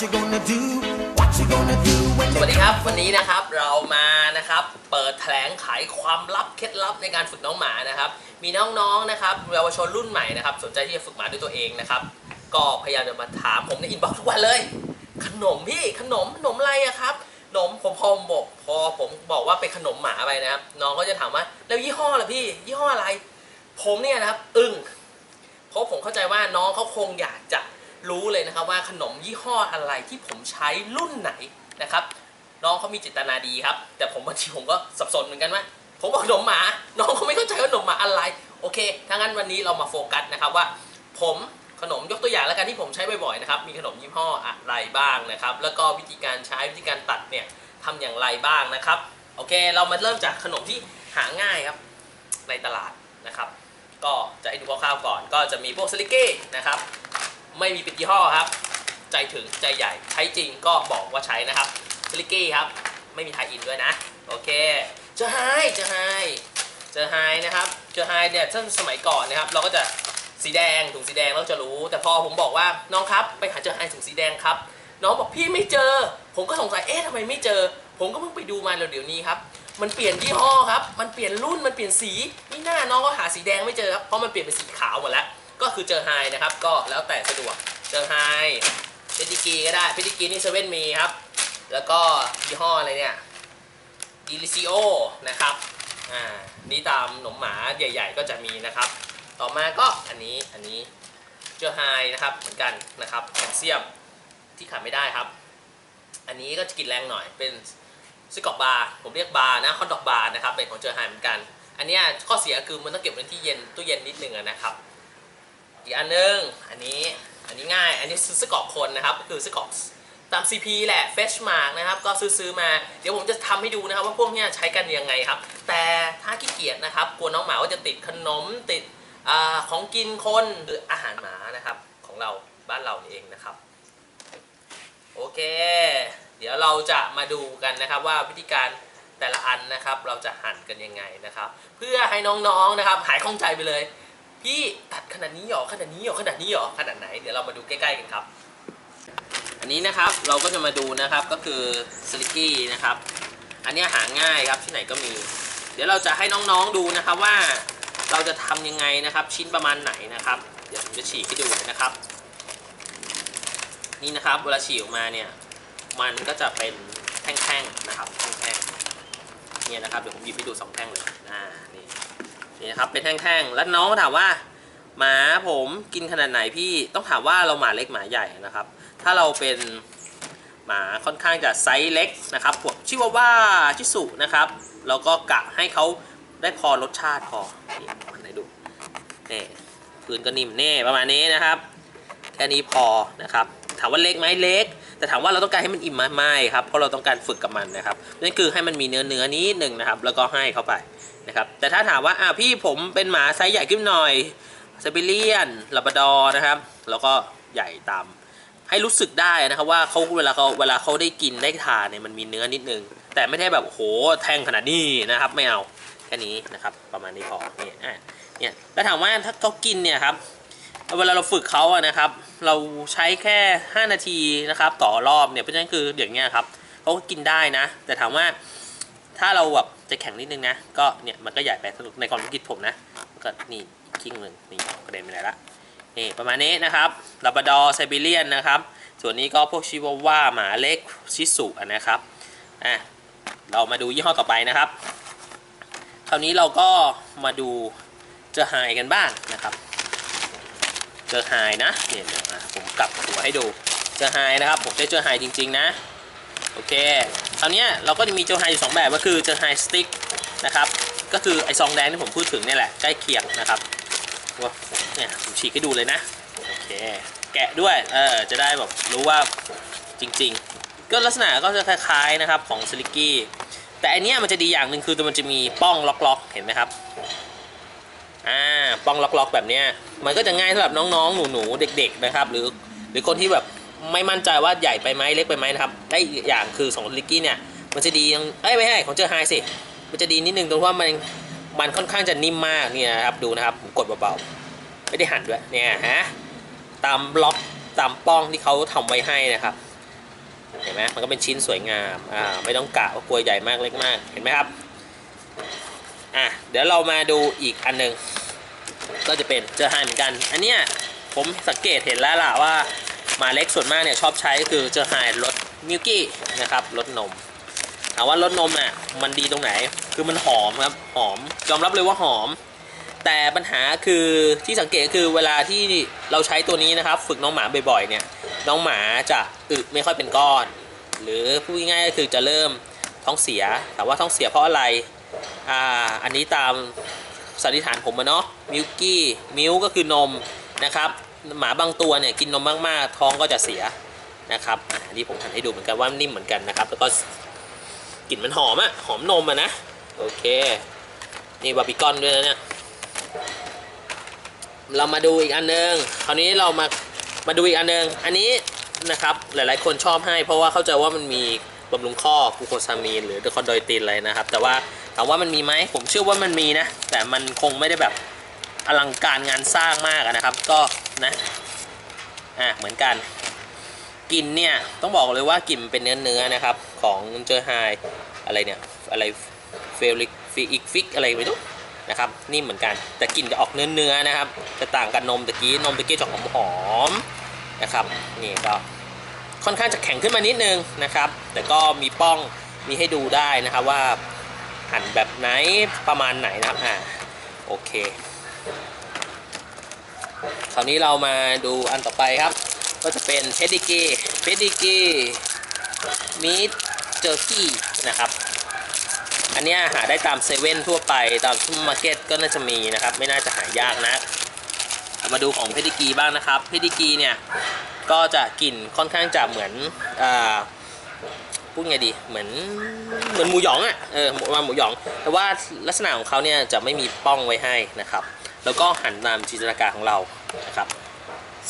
you gonna do? What you gonna do when ส they วัสดีครับ วันนี้นะครับเรามานะครับเปิดแถลงไขความลับเคล็ดลับในการฝึกน้องหมานะครับมีน้องๆนะครับเยาวชนรุ่นใหม่นะครับสนใจที่จะฝึกหมาด้วยตัวเองนะครับก็พยายามจะมาถามผมในอินบ็อกซ์ทุกวันเลย ขนมพี่ขนมขนมอะไรอะครับขนมผมพอผมบอกพอผมบอกว่าเป็นขนมหมาไปนะครับน้องก็จะถามว่าแล้วยี่ห้อล่ะพี่ ยี่ห้ออะไร ผมเนี่ยนะครับอึ้งเพราะผมเข้าใจว่าน้องเขาคงอยากจะ รู้เลยนะครับว่าขนมยี่ห้ออะไรที่ผมใช้รุ่นไหนนะครับ น้องเขามีเจตนาดีครับ แต่ผมบางทีผมก็สับสนเหมือนกันว่าผมบอกขนมหมา น้องเขาไม่เข้าใจว่าขนมหมาอะไร โอเคถ้างั้นวันนี้เรามาโฟกัสนะครับว่า ผมขนมยกตัวอย่างแล้วกันที่ผมใช้บ่อยๆนะครับมีขนมยี่ห้ออะไรบ้างนะครับ แล้วก็วิธีการใช้วิธีการตัดเนี่ยทำอย่างไรบ้างนะครับ โอเค เรามาเริ่มจากขนมที่หาง่ายครับในตลาดนะครับ ก็จะให้ดูคร่าวๆก่อน ก็จะมีพวกสลิกกี้นะครับ ไม่มีปิดยี่ห้อครับ ใจถึงใจใหญ่ใช้จริงก็บอกว่าใช้นะครับสลิกกี้ครับ ไม่มีไทยอินด้วยนะ โอเคเจอไฮเจอไฮเจอไฮนะครับเจอไฮเนี่ยถ้าสมัยก่อนนะครับ เราก็จะสีแดงถุงสีแดงเราจะรู้ แต่พอผมบอกว่าน้องครับไปหาเจอไฮถุงสีแดงครับ น้องบอกพี่ไม่เจอ ผมก็สงสัยเอ๊ะทำไมไม่เจอ ผมก็เพิ่งไปดูมาเดี๋ยวนี้ครับมันเปลี่ยนยี่ห้อครับ มันเปลี่ยนรุ่น มันเปลี่ยนสี นี่หน้าน้องก็หาสีแดงไม่เจอครับ เพราะมันเปลี่ยนเป็นสีขาวหมดแล้ว ก็คือเจอไฮนะครับ ก็แล้วแต่สะดวกเจอไฮเพดิกีก็ได้เพดิกีนี่เซเว่นมีครับ แล้วก็ยี่ห้ออะไรเนี่ยอิลิซิโอนะครับอ่านี่ตามหนมหมาใหญ่ ๆ ก็จะมีนะครับ ต่อมาก็อันนี้อันนี้เจอไฮนะครับเหมือนกันนะครับแคลเซียมที่ขาดไม่ได้ครับ อันนี้ก็จะกินแรงหน่อยเป็นไส้กรอกบาร์ผมเรียกบาร์นะฮอทดอกบาร์นะครับเป็นของเจอไฮเหมือนกัน อันนี้ข้อเสียคือมันต้องเก็บไว้ที่เย็นตู้เย็นนิดนึงนะครับ อีกอันนึงอันนี้อันนี้ง่าย อันนี้ซื้อสกอกคนนะครับก็คือสกอกตาม CP แหละ Fresh Mark นะครับก็ซื้อๆมา เดี๋ยวผมจะทำให้ดูนะครับว่าพวกนี้ใช้กันยังไงครับ แต่ถ้าขี้เกียจนะครับกลัวน้องหมาว่าจะติดขนมติดอของกินคนหรืออาหารหมานะครับของเราบ้านเราเองนะครับโอเค เดี๋ยวเราจะมาดูกันนะครับว่าวิธีการแต่ละอันนะครับ เราจะหั่นกันยังไงนะครับ เพื่อให้น้องๆนะครับ หายข้องใจไปเลย พี่ตัดขนาดนี้หรอขนาดนี้หรอขนาดนี้หรอขนาดไหนเดี๋ยวเรามาดูใกล้ๆกันครับ อันนี้นะครับเราก็จะมาดูนะครับก็คือสลิกกี้นะครับ อันนี้หาง่ายครับที่ไหนก็มี เดี๋ยวเราจะให้น้องๆดูนะครับว่าเราจะทำยังไงนะครับ ชิ้นประมาณไหนนะครับ เดี๋ยวผมจะฉีกให้ดูนะครับ นี่นะครับเวลาฉีกออกมาเนี่ยมันก็จะเป็นแท่งๆนะครับแท่งๆเนี่ยนะครับเดี๋ยวผมหยิบให้ดูสองแท่งเลยอ่านี่ นี่ครับเป็นแท่งๆแล้วน้องถามว่า หมาผมกินขนาดไหนพี่ต้องถามว่าเราหมาเล็กหมาใหญ่นะครับ ถ้าเราเป็นหมาค่อนข้างจะไซส์เล็กนะครับพวกชิวาว่าชิสุนะครับเราก็กะให้เขาได้พอรสชาติพอนี่มันไหนดูนี่พื้นก็นิ่มเน่ประมาณนี้นะครับ แค่นี้พอนะครับ ถามว่าเล็กไหมเล็ก แต่ถามว่าเราต้องการให้มันอิ่มไหมไม่ครับ เพราะเราต้องการฝึกกับมันนะครับนั่นคือให้มันมีเนื้อเนื้อนิดหนึ่งนะครับ แล้วก็ให้เข้าไปนะครับ แต่ถ้าถามว่าอ่าพี่ผมเป็นหมาไซส์ใหญ่ขึ้นหน่อยซาบิเลียนลาบดอนะครับ แล้วก็ใหญ่ตามให้รู้สึกได้นะครับว่าเขาเวลาเขาเวลาเขาได้กินได้ทานเนี่ยมันมีเนื้อนิดนึง แต่ไม่ได้แบบโหแทงขนาดนี้นะครับ ไม่เอาแค่นี้นะครับ ประมาณนี้พอนี่อะเนี่ยแล้วถามว่าถ้าเขากินเนี่ยครับ เวลาเราฝึกเขาอะนะครับ เราใช้แค่ 5 นาทีนะครับ ต่อรอบเนี่ยเพราะฉะนั้นคืออย่างเงี้ยครับเขาก็กินได้นะ แต่ถามว่าถ้าเราแบบจะแข็งนิดนึงนะ ก็เนี่ยมันก็ใหญ่ไปสนุกในความคิดผมนะก็นี่ครึ่งหนึ่งนี่กระเด็นไปไหนละนี่ประมาณนี้นะครับลาบราดอร์ไซบีเรียนนะครับ ส่วนนี้ก็พวกชิวาว่าหมาเล็กชิสุอะนะครับอะเรามาดูยี่ห้อต่อไปนะครับ คราวนี้เราก็มาดูเจอไฮกันบ้างนะครับ เจอไฮนะเนี่ยเดี๋ยวอะผมกลับหัวให้ดูเจอไฮนะครับผมใช้เจอไฮจริง ๆ นะโอเคคราวเนี้ยเราก็จะมีเจอไฮอยู่สองแบบก็คือเจอไฮสติ๊กนะครับก็คือไอซองแดงที่ผมพูดถึงเนี่ยแหละใกล้เคียงนะครับว่าเนี่ยผมฉีกให้ดูเลยนะโอเคแกะด้วยเออจะได้แบบรู้ว่าจริง ๆ ก็ลักษณะก็จะคล้ายๆนะครับของสลิกกี้แต่อันเนี้ยมันจะดีอย่างหนึ่งคือมันจะมีป้องล็อกๆ เห็นไหมครับ อ่าป้องล็อกๆแบบเนี้ยมันก็จะง่ายสำหรับน้องๆ หนูๆ เด็ก ๆ นะครับ หรือหรือคนที่แบบไม่มั่นใจว่าใหญ่ไปไหมเล็กไปไหมนะครับได้อีกอย่างคือของลิกกี้เนี่ยมันจะดียังเอ้ยไม่ใช่ของเจอไฮสิมันจะดีนิดนึงตรงที่ว่ามันมันค่อนข้างจะนิ่มมากเนี่ยครับดูนะครับกดเบาๆไม่ได้หั่นด้วยเนี่ยฮะตามล็อกตามป้องที่เขาทำไว้ให้นะครับเห็นไหมมันก็เป็นชิ้นสวยงามอ่าไม่ต้องกะว่ากลัวใหญ่มากเล็กมากเห็นไหมครับอะเดี๋ยวเรามาดูอีกอันหนึ่ง ก็จะเป็นเจอไฮเหมือนกัน อันเนี้ยผมสังเกตเห็นแล้วล่ะว่าหมาเล็กส่วนมากเนี่ยชอบใช้คือเจอไฮรสมิลกี้นะครับรสนมถามว่ารสนมอะมันดีตรงไหนคือมันหอมครับหอมยอมรับเลยว่าหอม แต่ปัญหาคือที่สังเกตคือเวลาที่เราใช้ตัวนี้นะครับ ฝึกน้องหมาบ่อยๆเนี่ยน้องหมาจะอึไม่ค่อยเป็นก้อน หรือพูดง่ายๆก็คือจะเริ่มท้องเสียถามว่าท้องเสียเพราะอะไรอ่าอันนี้ตาม สันนิษฐานผมอะเนาะมิลกี้มิลก็คือนมนะครับหมาบางตัวเนี่ยกินนมมากๆ ท้องก็จะเสียนะครับอันนี้ผมทำให้ดูเหมือนกันว่านิ่มเหมือนกันนะครับ แล้วก็กลิ่นมันหอมอะหอมนมอะนะโอเค นี่บาร์บีคอนด้วยนะเนี่ยเรามาดูอีกอันนึงคราวนี้เรามามาดูอีกอันนึงอันนี้นะครับหลายๆ คนชอบให้เพราะว่าเข้าใจว่ามันมีบำรุงข้อกูโคซามีน หรือเดคอนโดยตินอะไรนะครับ แต่ว่า ถามว่ามันมีไหมผมเชื่อว่ามันมีนะ แต่มันคงไม่ได้แบบอลังการงานสร้างมากนะครับ ก็นะอะเหมือนกันกลิ่นเนี่ยต้องบอกเลยว่ากลิ่นเป็นเนื้อเนื้อๆนะครับ ของเจอไฮอะไรเนี่ยอะไรเฟลิกฟิกฟิกอะไรไม่รู้นะครับนี่เหมือนกันแต่กลิ่นจะออกเนื้อเนื้อๆนะครับ จะต่างกับนมตะกี้นมตะกี้จะหอมหอมๆนะครับนี่ก็ค่อนข้างจะแข็งขึ้นมานิดนึงนะครับ แต่ก็มีป้องมีให้ดูได้นะครับว่า หั่นแบบไหนประมาณไหนนะครับอ่าโอเค คราวนี้เรามาดูอันต่อไปครับ ก็จะเป็นเพดิกีเพดิกีมีดเจอร์กี้นะครับอันนี้หาได้ตามเซเว่นทั่วไปตามซูเปอร์มาร์เก็ตก็น่าจะมีนะครับ ไม่น่าจะหายากนะมาดูของเพดิกีบ้างนะครับเพดิกีเนี่ยก็จะกลิ่นค่อนข้างจะเหมือนอ่า พูดไงดีเหมือนเหมือนหมูหยองอะ่ะเออหมูหมูหยอง แต่ว่าลักษณะของเขาเนี่ยจะไม่มีป้องไว้ให้นะครับ แล้วก็หันตามจินตนาการของเรานะครับ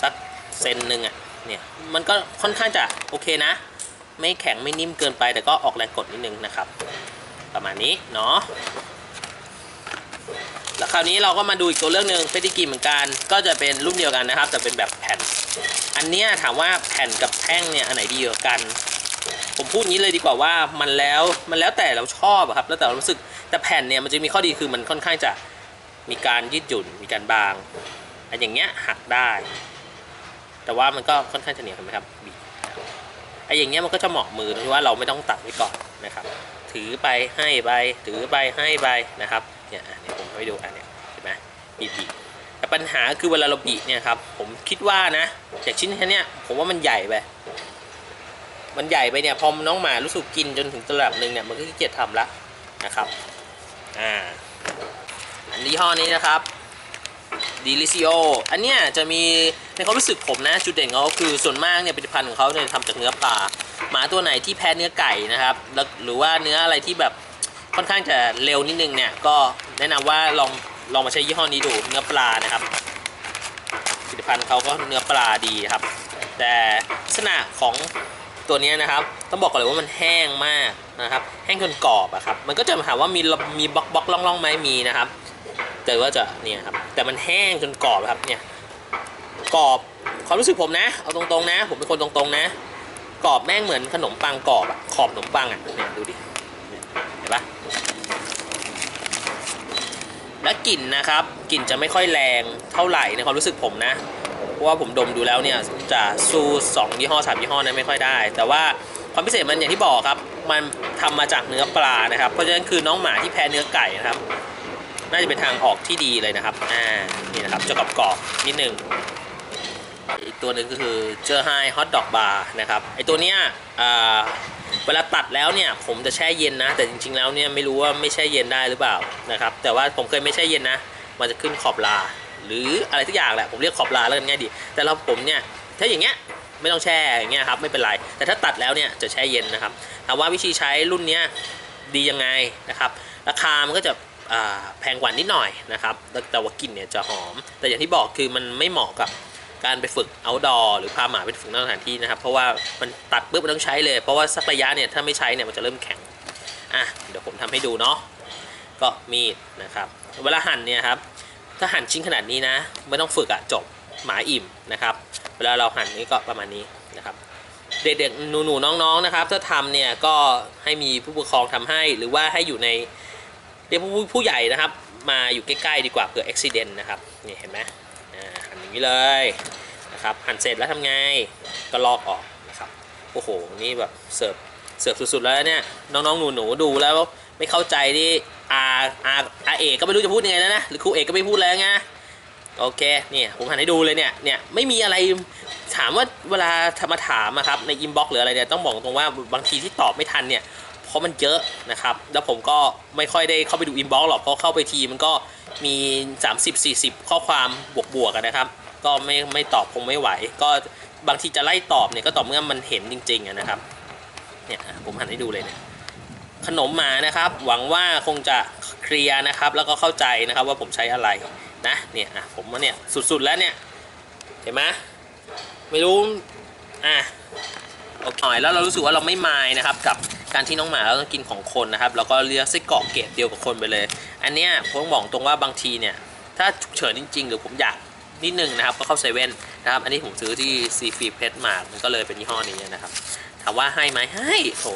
สักเซนหนึ่งอะ่ะเนี่ยมันก็ค่อนข้างจะโอเคนะ ไม่แข็งไม่นิ่มเกินไป แต่ก็ออกแรงกดนิดนึงนะครับ ประมาณนี้เนาะแล้วคราวนี้เราก็มาดูอีกตัวเรื่องหนึ่งเฟติกีเหมือนกัน ก็จะเป็นรุ่นเดียวกันนะครับแต่เป็นแบบแผ่น อันนี้ถามว่าแผ่นกับแท่งเนี่ยอันไหนดีกว่ากัน ผมพูดงี้เลยดีกว่าว่ามันแล้วมันแล้วแต่เราชอบอะครับ แล้วแต่เรารู้สึกแต่แผ่นเนี่ยมันจะมีข้อดีคือมันค่อนข้างจะมีการยืดหยุ่นมีการบางอันอย่างเงี้ยหักได้ แต่ว่ามันก็ค่อนข้างจะเหนียวเห็นไหมครับบีไออย่างเงี้ยมันก็จะเหมาะมือตรงที่ว่าเราไม่ต้องตัดไว้ก่อนนะครับ ถือไปให้ไปถือไปให้ไปนะครับเนี่ยอะเดี๋ยผมให้ดูอันเนี้ยเห็นไหมบีบีแต่ปัญหาคือเวลาเราบีบเนี่ยครับผมคิดว่านะจากชิ้นแค่เนี้ยผมว่ามันใหญ่ไป มันใหญ่ไปเนี่ยพอน้องหมารู้สึกกินจนถึงระดับหนึ่งเนี่ยมันก็ขี้เกียจทำละนะครับอ่าอันนี้ห้อนี้นะครับดิลิซิโออันเนี้ยจะมีในความรู้สึกผมนะจุดเด่นเขาคือส่วนมากเนี่ยผลิตภัณฑ์ของเขาเนี่ยทำจากเนื้อปลาหมาตัวไหนที่แพ้เนื้อไก่นะครับหรือว่าเนื้ออะไรที่แบบค่อนข้างจะเร็วนิดนึงเนี่ยก็แนะนำว่าลองลองมาใช้ยี่ห้อนี้ดูเนื้อปลานะครับผลิตภัณฑ์เขาก็เนื้อปลาดีครับ แต่ลักษณะของ ตัวนี้นะครับ ต้องบอกก่อนเลยว่ามันแห้งมากนะครับ แห้งจนกรอบอะครับ มันก็จะถามว่ามีมีบล็อกบล็อกล่องล่องไหมมีนะครับ แต่ว่าจะเนี่ยครับ แต่มันแห้งจนกรอบครับ เนี่ย กรอบความรู้สึกผมนะ เอาตรงๆนะ ผมเป็นคนตรงๆนะ กรอบแม่งเหมือนขนมปังกรอบอะขอบขนมปังอะเนี่ยดูดิเนี่ยเห็นปะและกลิ่นนะครับ กลิ่นจะไม่ค่อยแรงเท่าไหร่ในความรู้สึกผมนะ เพราะว่าผมดมดูแล้วเนี่ยจะสู้สองยี่ห้อสามยี่ห้อนั้นไม่ค่อยได้ แต่ว่าความพิเศษมันอย่างที่บอกครับ มันทำมาจากเนื้อปลานะครับ เพราะฉะนั้นคือน้องหมาที่แพ้เนื้อไก่นะครับ น่าจะเป็นทางออกที่ดีเลยนะครับอ่านี่นะครับจะกรอบๆนิดนึงอีกตัวหนึ่งก็คือเจอไฮฮอทดอกบาร์นะครับไอตัวเนี้ยเวลาตัดแล้วเนี่ยผมจะแช่เย็นนะ แต่จริงๆแล้วเนี่ยไม่รู้ว่าไม่แช่เย็นได้หรือเปล่านะครับแต่ว่าผมเคยไม่แช่เย็นนะ มันจะขึ้นขอบลา หรืออะไรทุกอย่างแหละผมเรียกขอบลาแล้วกันง่ายดี แต่เราผมเนี่ยถ้าอย่างเงี้ยไม่ต้องแช่อย่างเงี้ยครับไม่เป็นไร แต่ถ้าตัดแล้วเนี่ยจะแช่เย็นนะครับถามว่าวิธีใช้รุ่นเนี้ยดียังไงนะครับ ราคามันก็จะแพงกว่านิดหน่อยนะครับ แต่ว่ากลิ่นเนี่ยจะหอม แต่อย่างที่บอกคือมันไม่เหมาะกับการไปฝึก outdoor หรือพาหมาไปฝึกนอกสถานที่นะครับ เพราะว่ามันตัดปุ๊บมันต้องใช้เลย เพราะว่าสักระยะเนี่ยถ้าไม่ใช้เนี่ยมันจะเริ่มแข็ง อะเดี๋ยวผมทำให้ดูเนาะ ก็มีดนะครับ เวลาหั่นเนี่ยครับ ถ้าหั่นชิ้นขนาดนี้นะ ไม่ต้องฝึกอะจบหมาอิ่มนะครับ เวลาเราหั่นนี่ก็ประมาณนี้นะครับ เด็กๆหนูๆน้องๆนะครับ ถ้าทำเนี่ยก็ให้มีผู้ปกครองทำให้ หรือว่าให้อยู่ในเรียกผู้ผู้ใหญ่นะครับ มาอยู่ใกล้ๆดีกว่าเผื่ออุบิเหตุนะครับนี่เห็นไหมหั่นอย่างนี้เลยนะครับหั่นเสร็จแล้วทำไงก็ลอกออกนะครับโอ้โหนี่แบบเสิร์ฟเสิร์ฟสุดๆแล้วเนี่ยน้องๆหนูๆดูแล้วไม่เข้าใจนี่ อาอาอาเอกก็ไม่รู้จะพูดยังไงแล้วนะหรือครูเอกก็ไม่พูดแล้วไงโอเคเนี่ยผมหันให้ดูเลยเนี่ยเนี่ยไม่มีอะไรถามว่าเวลามาถามอะครับในอินบ็อกซ์หรืออะไรเนี่ยต้องบอกตรงว่าบางทีที่ตอบไม่ทันเนี่ยเพราะมันเยอะนะครับ แล้วผมก็ไม่ค่อยได้เข้าไปดูอินบ็อกซ์หรอกเพราะเข้าไปทีมันก็มี 30-40 ข้อความบวกๆกันนะครับ ก็ไม่ไม่ตอบคงไม่ไหว ก็บางทีจะไล่ตอบเนี่ยก็ต่อเมื่อมันเห็นจริงๆนะครับเนี่ยผมหันให้ดูเลยเนี่ย ขนมหมานะครับ หวังว่าคงจะเคลียร์นะครับ แล้วก็เข้าใจนะครับว่าผมใช้อะไรนะเนี่ยอะผมว่าเนี่ยสุดๆแล้วเนี่ยเห็นไหมไม่รู้อะอเคหน่อยแล้วเรารู้สึกว่าเราไม่มายนะครับ กับการที่น้องหมาเราต้องกินของคนนะครับ แล้วก็เลี้ยงไส้กรอกเกรดเดียวกับคนไปเลย อันเนี้ยผมบอกตรงว่าบางทีเนี่ยถ้าฉุกเฉินจริง ๆ หรือผมอยากนิดนึงนะครับก็เข้าเซเว่นนะครับ อันนี้ผมซื้อที่ซีฟีเพชมามันก็เลยเป็นยี่ห้อนี้นะครับ ถามว่าให้ไหมให้โถ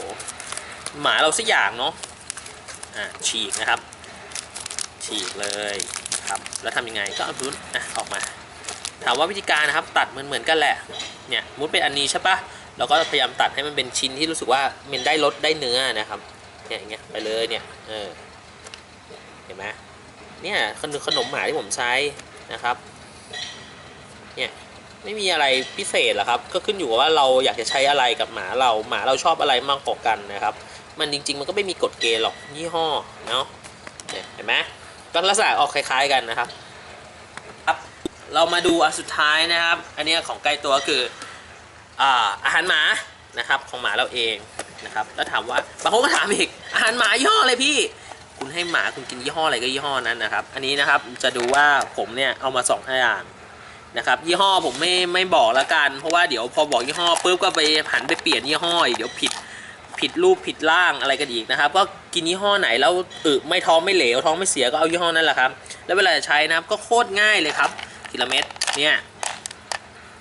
หมาเราสักอย่างเนาะอะฉีกนะครับ ฉีกเลยครับแล้วทำยังไงก็เอาพุ้นอะออกมา ถามว่าวิธีการนะครับตัดเหมือนเหมือนกันแหละเนี่ยมุดเป็นอันนี้ใช่ปะเราก็พยายามตัดให้มันเป็นชิ้นที่รู้สึกว่ามันได้รสได้เนื้อนะครับเนี่ยอย่างเงี้ยไปเลยเนี่ยเออเห็นไหมเนี่ยขนมขนมหมาที่ผมใช้นะครับเนี่ยไม่มีอะไรพิเศษหรอกครับ ก็ขึ้นอยู่กับว่าเราอยากจะใช้อะไรกับหมาเราหมาเราชอบอะไรมากกว่ากันนะครับ มันจริง ๆ มันก็ไม่มีกฎเกณฑ์หรอกยี่ห้อเนาะเห็นไหมก็ลักษณะออกคล้ายๆกันนะครับครับ เรามาดูอันสุดท้ายนะครับ อันนี้ของใกล้ตัวคืออ่าอาหารหมานะครับของหมาเราเองนะครับแล้วถามว่าบางคนก็ถามอีกอาหารหมายี่ห้ออะไรพี่ คุณให้หมาคุณกินยี่ห้ออะไรก็ยี่ห้อนั้นนะครับ อันนี้นะครับจะดูว่าผมเนี่ยเอามาสองอย่างนะครับยี่ห้อผมไม่ไม่บอกแล้วกัน เพราะว่าเดี๋ยวพอบอกยี่ห้อปุ๊บก็ไปหันไปเปลี่ยนยี่ห้อเดี๋ยวผิด ผิดรูปผิดร่างอะไรกันอีกนะครับ ก็กินยี่ห้อไหนแล้วอึไม่ท้องไม่เหลวท้องไม่เสียก็เอายี่ห้อนั้นแหละครับ แล้วเวลาจะใช้นะครับก็โคตรง่ายเลยครับทีละเม็ดเนี่ย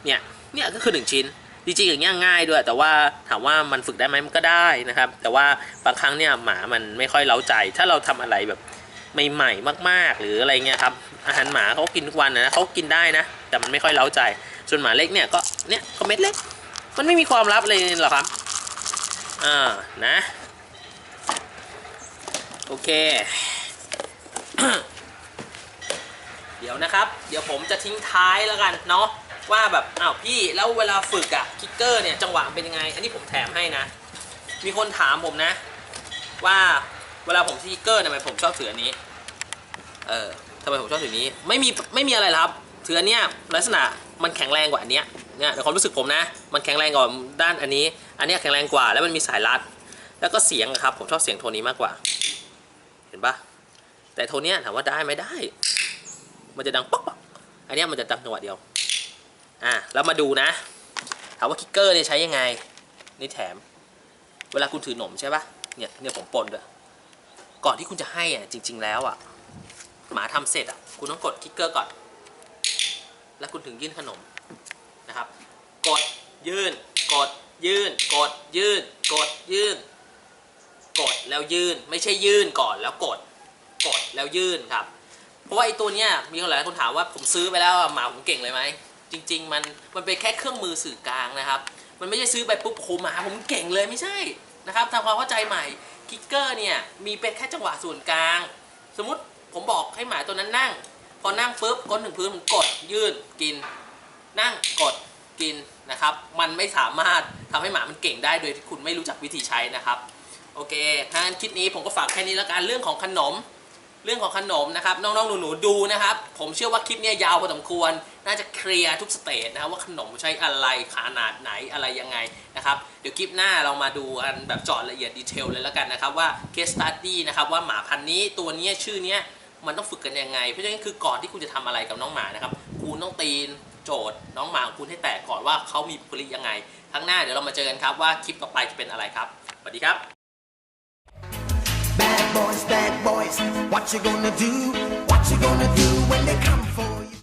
เนี่ยเนี่ยก็คือหนึ่งชิ้นจริงๆอย่างเงี้ยง่ายด้วย แต่ว่าถามว่ามันฝึกได้ไหมมันก็ได้นะครับ แต่ว่าบางครั้งเนี่ยหมามันไม่ค่อยเล้าใจ ถ้าเราทำอะไรแบบใหม่ๆมากๆ หรืออะไรเงี้ยครับอาหารหมาเขากินทุกวันนะเขากินได้นะ แต่มันไม่ค่อยเล้าใจ ส่วนหมาเล็กเนี่ยก็เนี่ยก็เม็ดเล็ก มันไม่มีความลับเลยหรอกครับ อ่านะ โอเค เดี๋ยวนะครับ เดี๋ยวผมจะทิ้งท้ายแล้วกันเนาะว่าแบบอ้าวพี่แล้วเวลาฝึกอะคิกเกอร์เนี่ยจังหวะเป็นยังไง อันนี้ผมแถมให้นะ มีคนถามผมนะ ว่าเวลาผมที่คิกเกอร์ทำไมผมชอบถืออันนี้ เออทำไมผมชอบถือนี้ ไม่มีไม่มีอะไรครับถืออันเนี้ยลักษณะมันแข็งแรงกว่าอันเนี้ย เนี่ยในความรู้สึกผมนะ มันแข็งแรงกว่าด้านอันนี้ อันนี้แข็งแรงกว่าแล้วมันมีสายรัด แล้วก็เสียงครับ ผมชอบเสียงโทนนี้มากกว่า เห็นปะแต่โทนเนี้ยถามว่าได้ไหมได้ มันจะดังป๊อกป๊อกอันเนี้ยมันจะดังจังหวะเดียว อะแล้วมาดูนะ ถามว่าคิกเกอร์เนี่ยใช้ยังไง นี่แถม เวลาคุณถือหนมใช่ปะเนี่ยเนี่ยผมปนด้วยก่อนที่คุณจะให้อะจริง ๆ แล้วอะหมาทำเสร็จอะคุณต้องกดคิกเกอร์ก่อน แล้วคุณถึงยื่นขนม นะครับ กดยื่น กดยื่น กดยื่น กดยื่น กดแล้วยื่น ไม่ใช่ยื่นก่อนแล้วกด กดแล้วยื่นครับ เพราะว่าไอ้ตัวเนี้ยมีหลายคนถามว่าผมซื้อไปแล้วหมาผมเก่งเลยไหมจริง ๆ มันมันเป็นแค่เครื่องมือสื่อกลางนะครับ มันไม่ใช่ซื้อไปปุ๊บโอ้หหมาผมเก่งเลยไม่ใช่นะครับทำความเข้าใจใหม่คิกเกอร์เนี่ยมีเป็นแค่จังหวะส่วนกลาง สมมุติผมบอกให้หมาตัวนั้นนั่ง พอนั่งปุ๊บก้นถึงพื้นผมกดยื่นกิน นั่งกดกินนะครับ มันไม่สามารถทำให้หมามันเก่งได้โดยที่คุณไม่รู้จักวิธีใช้นะครับ โอเคถ้างั้นคลิปนี้ผมก็ฝากแค่นี้แล้วกันเรื่องของขนม เรื่องของขนมนะครับน้องๆหนูๆดูนะครับ ผมเชื่อว่าคลิปนี้ยาวพอสมควร น่าจะเคลียร์ทุกสเตจนะครับว่าขนมใช้อะไรขนาดไหนอะไรยังไงนะครับเดี๋ยวคลิปหน้าเรามาดูกันแบบเจาะละเอียดดีเทลเลยแล้วกันนะครับว่า case study นะครับว่าหมาพันธุ์นี้ตัวนี้ชื่อนี้มันต้องฝึกกันยังไง เพราะฉะนั้นคือก่อนที่คุณจะทำอะไรกับน้องหมานะครับคุณต้องตีน โจทย์น้องหมาของคุณให้แตกก่อนว่าเขามีบุคลิกยังไงครั้งหน้าเดี๋ยวเรามาเจอกันครับว่าคลิปต่อไปจะเป็นอะไรครับสวัสดีครับ Bad boys, bad boys. What you gonna do? What you gonna do